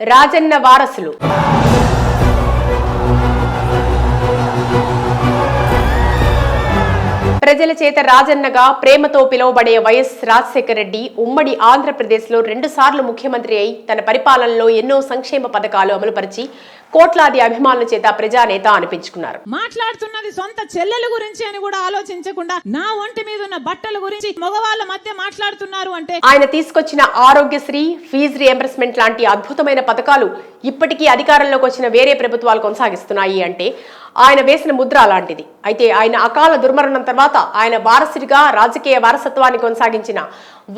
రాజన్న వారసులు. ప్రజల చేత రాజన్నగా ప్రేమతో పిలువబడే వైఎస్ రాజశేఖర రెడ్డి ఉమ్మడి ఆంధ్రప్రదేశ్లో రెండుసార్లు ముఖ్యమంత్రి అయి తన పరిపాలనలో ఎన్నో సంక్షేమ పథకాలు అమలుపరిచి కోట్లాది అభిమానుల చేత ప్రజానేత అనిపించుకున్నారు. మాట్లాడుతున్నది సొంత చెల్లెల గురించి అని కూడా ఆలోచించకుండా నా ఒంటి మీద ఉన్న బట్టల గురించి మగవాళ్ళ మధ్య మాట్లాడుతున్నారు అంటే ఆయన తీసుకొచ్చిన ఆరోగ్యశ్రీ ఫీజు రియంబర్స్మెంట్ లాంటి అద్భుతమైన పథకాలు ఇప్పటికీ అధికారంలోకి వచ్చిన వేరే ప్రభుత్వాలు కొనసాగిస్తున్నాయి అంటే ఆయన వేసిన ముద్ర అలాంటిది. అయితే ఆయన అకాల దుర్మరణం తర్వాత ఆయన వారసుడిగా రాజకీయ వారసత్వాన్ని కొనసాగించిన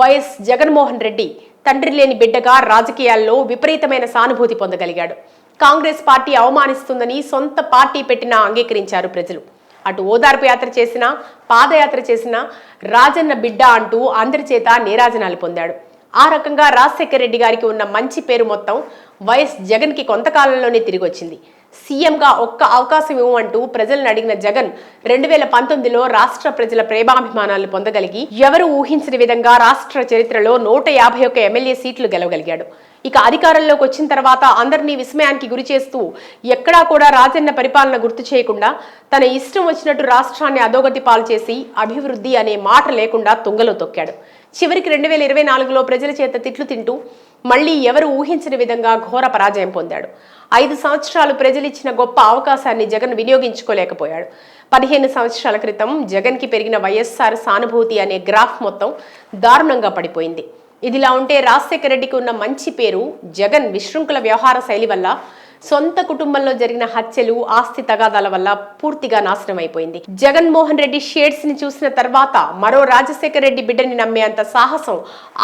వైఎస్ జగన్మోహన్ రెడ్డి తండ్రి లేని బిడ్డగా రాజకీయాల్లో విపరీతమైన సానుభూతి పొందగలిగాడు. కాంగ్రెస్ పార్టీ అవమానిస్తుందని సొంత పార్టీ పెట్టినా అంగీకరించారు ప్రజలు. అటు ఓదార్పు యాత్ర చేసినా పాదయాత్ర చేసినా రాజన్న బిడ్డ అంటూ అందరి చేత నీరాజనాలు పొందాడు. ఆ రకంగా రాజశేఖర రెడ్డి గారికి ఉన్న మంచి పేరు మొత్తం వైఎస్ జగన్కి కొంతకాలంలోనే తిరిగి వచ్చింది సీఎంగా ఒక్క అవకాశం ఇవ్వమంటూ ప్రజలను అడిగిన జగన్ రెండు వేల పంతొమ్మిదిలో రాష్ట్ర ప్రజల ప్రేమాభిమానాలు పొందగలిగి ఎవరు ఊహించిన విధంగా రాష్ట్ర చరిత్రలో నూట యాభై ఒక్క ఎమ్మెల్యే సీట్లు గెలవగలిగాడు. ఇక అధికారంలోకి వచ్చిన తర్వాత అందరినీ విస్మయానికి గురి చేస్తూ ఎక్కడా కూడా రాజన్న పరిపాలన గుర్తు చేయకుండా తన ఇష్టం వచ్చినట్టు రాష్ట్రాన్ని అధోగతి పాలు చేసి అభివృద్ధి అనే మాట లేకుండా తుంగలో తొక్కాడు. చివరికి రెండు వేల ఇరవై నాలుగులో ప్రజల చేత తిట్లు తింటూ మళ్ళీ ఎవరు ఊహించని విధంగా ఘోర పరాజయం పొందాడు. ఐదు సంవత్సరాలు ప్రజలిచ్చిన గొప్ప అవకాశాన్ని జగన్ వినియోగించుకోలేకపోయాడు. పదిహేను సంవత్సరాల క్రితం జగన్కి పెరిగిన వైఎస్ఆర్ సానుభూతి అనే గ్రాఫ్ మొత్తం దారుణంగా పడిపోయింది. ఇదిలా ఉంటే రాజశేఖర రెడ్డికి ఉన్న మంచి పేరు జగన్ విశృంఖల వ్యవహార శైలి వల్ల సొంత కుటుంబంలో జరిగిన హత్యలు ఆస్తి తగాదాల వల్ల పూర్తిగా నాశనం అయిపోయింది జగన్మోహన్ రెడ్డి షేడ్స్ని చూసిన తర్వాత మరో రాజశేఖర రెడ్డి బిడ్డని నమ్మేంత సాహసం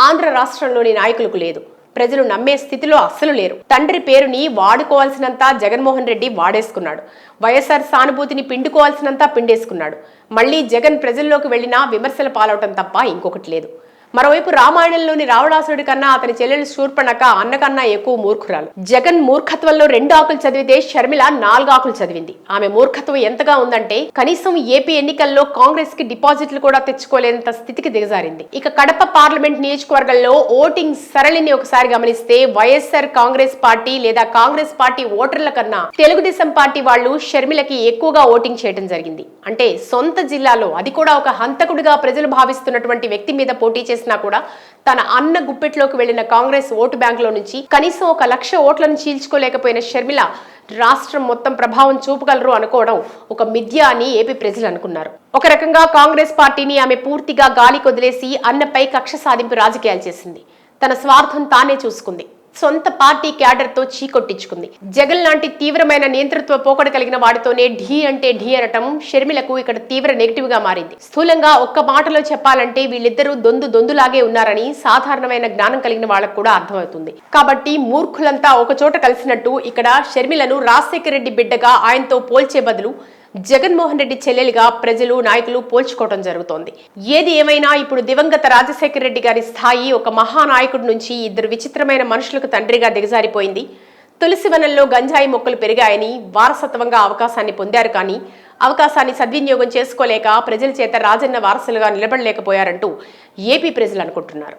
ఆంధ్ర రాష్ట్రంలోని నాయకులకు లేదు. ప్రజలు నమ్మే స్థితిలో అస్సలు లేరు. తండ్రి పేరుని వాడుకోవాల్సినంత జగన్మోహన్ రెడ్డి వాడేసుకున్నాడు. వైఎస్ఆర్ సానుభూతిని పిండుకోవాల్సినంత పిండేసుకున్నాడు. మళ్ళీ జగన్ ప్రజల్లోకి వెళ్ళినా విమర్శల పాలవటం తప్ప ఇంకొకటి లేదు. మరోవైపు రామాయణంలోని రావణాసురుడి కన్నా అతని చెల్లెలు శూర్పణక అన్నకన్నా ఎక్కువ మూర్ఖురాలు. జగన్ మూర్ఖత్వంలో రెండు ఆకులు చదివితే షర్మిల నాలుగు ఆకులు చదివింది. ఆమె మూర్ఖత్వం ఎంతగా ఉందంటే కనీసం ఏపీ ఎన్నికల్లో కాంగ్రెస్కి డిపాజిట్లు కూడా తెచ్చుకోలేనంత స్థితికి దిగజారింది. ఇక కడప పార్లమెంట్ నియోజకవర్గంలో ఓటింగ్ సరళిని ఒకసారి గమనిస్తే వైఎస్ఆర్ కాంగ్రెస్ పార్టీ లేదా కాంగ్రెస్ పార్టీ ఓటర్ల కన్నా తెలుగుదేశం పార్టీ వాళ్ళు షర్మిలకి ఎక్కువగా ఓటింగ్ చేయడం జరిగింది. అంటే సొంత జిల్లాలో అది కూడా ఒక హంతకుడిగా ప్రజలు భావిస్తున్నటువంటి వ్యక్తి మీద పోటీ చేసినా కూడా తన అన్న గుప్పెట్లోకి వెళ్ళిన కాంగ్రెస్ ఓటు బ్యాంకులో నుంచి కనీసం ఒక లక్ష ఓట్లను చీల్చుకోలేకపోయిన షర్మిల రాష్ట్రం మొత్తం ప్రభావం చూపగలరు అనుకోవడం ఒక మిథ్య అని ఏపీ ప్రజలు అనుకున్నారు. ఒక రకంగా కాంగ్రెస్ పార్టీని ఆమె పూర్తిగా గాలి కొదిలేసి అన్నపై కక్ష సాధింపు రాజకీయాలు చేసింది. తన స్వార్థం తానే చూసుకుంది. సొంత పార్టీ క్యాడర్తో చీకొట్టించుకుంది. జగన్ లాంటి తీవ్రమైన నియంతృత్వ పోకడ కలిగిన వాడితోనే ఢీ అంటే ఢీ అనటం షర్మిలకు ఇక్కడ తీవ్ర నెగిటివ్గా మారింది. స్థూలంగా ఒక్క మాటలో చెప్పాలంటే వీళ్ళిద్దరూ దొందు దొందులాగే ఉన్నారని సాధారణమైన జ్ఞానం కలిగిన వాళ్ళకు కూడా అర్థమవుతుంది. కాబట్టి మూర్ఖులంతా ఒక చోట కలిసినట్టు ఇక్కడ షర్మిలను రాజశేఖర రెడ్డి బిడ్డగా ఆయనతో పోల్చే బదులు జగన్మోహన్ రెడ్డి చెల్లెలిగా ప్రజలు నాయకులు పోల్చుకోవడం జరుగుతోంది. ఏది ఏమైనా ఇప్పుడు దివంగత రాజశేఖర రెడ్డి గారి స్థాయి ఒక మహానాయకుడి నుంచి ఇద్దరు విచిత్రమైన మనుషులకు తండ్రిగా దిగజారిపోయింది. తులసివనంలో గంజాయి మొక్కలు పెరిగాయని వారసత్వంగా అవకాశాన్ని పొందారు కానీ అవకాశాన్ని సద్వినియోగం చేసుకోలేక ప్రజల చేత రాజన్న వారసులుగా నిలబడలేకపోయారంటూ ఏపీ ప్రజలు అనుకుంటున్నారు.